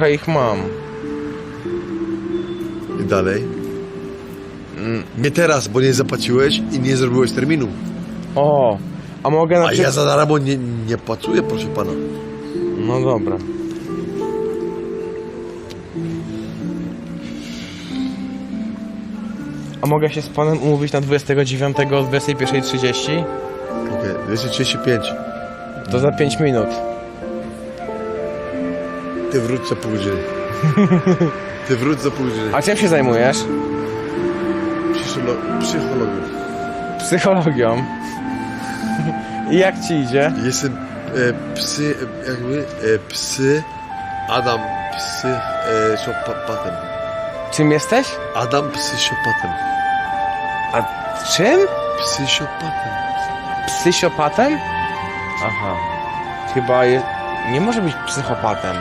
Trochę ich mam. I dalej. Nie teraz, bo nie zapłaciłeś i nie zrobiłeś terminu. O, a mogę na A przykład... ja za darmo nie, nie pracuję, proszę pana. No dobra. A mogę się z panem umówić na 29 o 21.30? Okej, 235. To za 5 minut. Ty wróć pół godziny. Ty wróć pół godziny. A czym się zajmujesz? Psycholo- Psychologią. Psychologią. I jak ci idzie? Jestem e, psy, e, jakby, e, psy, Adam psy, e, siopatem. Czym jesteś? Adam psychopatem. A czym? Psychopatem. Psychopatem? Aha. Chyba je... nie może być psychopatem.